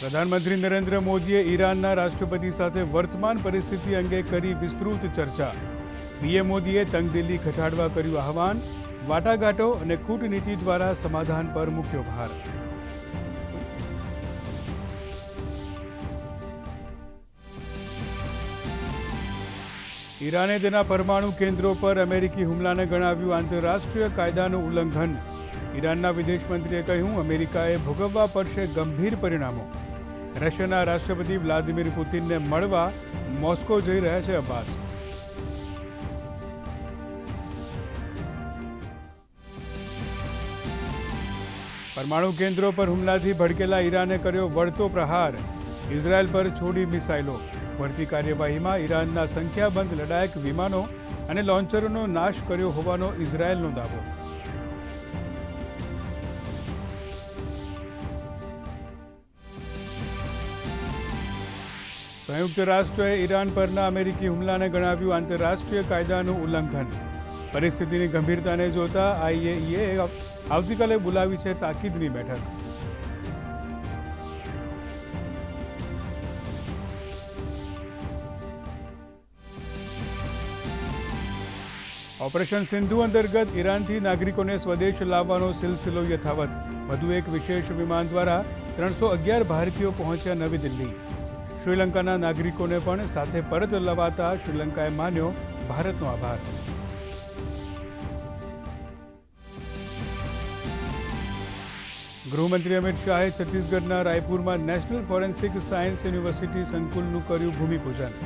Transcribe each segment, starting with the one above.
પ્રધાનમંત્રી નરેન્દ્ર મોદીએ ઈરાનના રાષ્ટ્રપતિ સાથે વર્તમાન પરિસ્થિતિ અંગે કરી વિસ્તૃત ચર્ચા. પીએમ મોદીએ તંગદિલી ઘટાડવા કર્યું આહવાન, વાટાઘાટો અને કૂટનીતિ દ્વારા સમાધાન પર મૂક્યો ભાર. ઈરાને તેના પરમાણુ કેન્દ્રો પર અમેરિકી હુમલાને ગણાવ્યું આંતરરાષ્ટ્રીય કાયદાનું ઉલ્લંઘન. ઈરાનના વિદેશ મંત્રીએ કહ્યું, અમેરિકાએ ભોગવવા પડશે ગંભીર પરિણામો. રશિયાના રાષ્ટ્રપતિ વ્લાદિમીર પુતિનને મળવા મોસ્કો જઈ રહ્યા છે અબ્બાસ. પરમાણુ કેન્દ્રો પર હુમલાથી ભડકેલા ઈરાને કર્યો વળતો પ્રહાર. ઇઝરાયલ પર છોડી મિસાઇલો. ભરતી કાર્યવાહીમાં ઈરાનના સંખ્યાબંધ લડાયક વિમાનો અને લોન્ચરોનો નાશ કર્યો હોવાનો ઇઝરાયલનો દાવો. સંયુક્ત રાષ્ટ્રએ ઈરાન પરના અમેરિકી હુમલાને ગણાવ્યું આંતરરાષ્ટ્રીય કાયદાનું ઉલ્લંઘન. પરિસ્થિતિની ગંભીરતાને જોતા આઈએઈએ આવતીકાલે બોલાવી છે તાકીદની બેઠક. ઓપરેશન સિંધુ અંતર્ગત ઈરાનથી નાગરિકોને સ્વદેશ લાવવાનો સિલસિલો યથાવત. વધુ એક વિશેષ વિમાન દ્વારા ત્રણસો અગિયાર ભારતીયો પહોંચ્યા નવી દિલ્હી. શ્રીલંકાના નાગરિકોને પણ સાથે પરત લવાતા શ્રીલંકાએ માન્યો ભારતનો આભાર. ગૃહમંત્રી અમિત શાહે છત્તીસગઢના રાયપુરમાં નેશનલ ફોરેન્સિક સાયન્સ યુનિવર્સિટી સંકુલનું કર્યું ભૂમિપૂજન.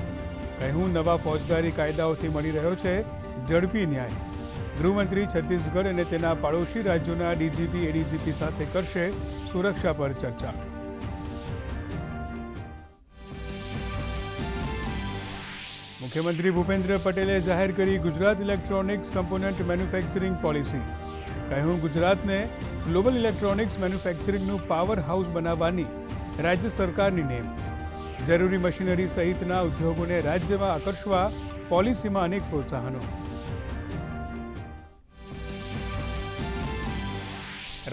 કહ્યું, નવા ફોજદારી કાયદાઓથી મળી રહ્યો છે ઝડપી ન્યાય. ગૃહમંત્રી છત્તીસગઢ અને તેના પાડોશી રાજ્યોના ડીજીપી, એડીજીપી સાથે કરશે સુરક્ષા પર ચર્ચા. મુખ્યમંત્રી ભૂપેન્દ્ર પટેલે જાહેર કરી Gujarat electronics component manufacturing policy. કહ્યું, ગુજરાતને ગ્લોબલ ઇલેક્ટ્રોનિક્સ મેન્યુફેક્ચરિંગનું પાવર હાઉસ બનાવવાની રાજ્ય સરકારની નેમ. જરૂરી મશીનરી સહિતના ઉદ્યોગોને રાજ્યમાં આકર્ષવા પોલિસીમાં અનેક પ્રોત્સાહનો.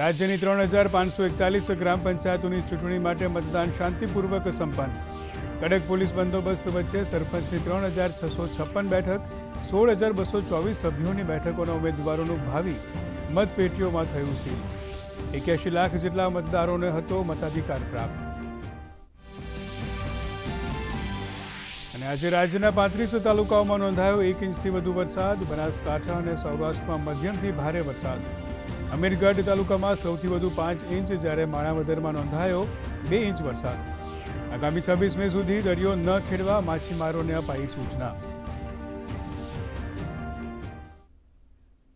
રાજ્યની ત્રણ હજાર પાંચસો એકતાલીસ ગ્રામ પંચાયતોની ચૂંટણી માટે મતદાન શાંતિપૂર્વક સંપન્ન. કડક પોલીસ બંદોબસ્ત વચ્ચે સરપંચની ત્રણ હજાર છસો છપ્પન બેઠક, સોળ હજાર બસો ચોવીસ સભ્યોની બેઠકોના ઉમેદવારોનું ભાવિ મતપેટીઓમાં થયું સીલ એક્યાસી લાખ જેટલા મતદારોને હતો મતાધિકાર પ્રાપ્ત. અને આજે રાજ્યના પાંત્રીસ તાલુકાઓમાં નોંધાયો એક ઇંચથી વધુ વરસાદ. બનાસકાંઠા અને સૌરાષ્ટ્રમાં મધ્યમથી ભારે વરસાદ. અમીરગઢ તાલુકામાં સૌથી વધુ પાંચ ઇંચ જ્યારે માણાવદરમાં નોંધાયો બે ઇંચ વરસાદ. આગામી છવ્વીસ મે સુધી દરિયો ન ખેડવા માછીમારોને અપાઈ સૂચના.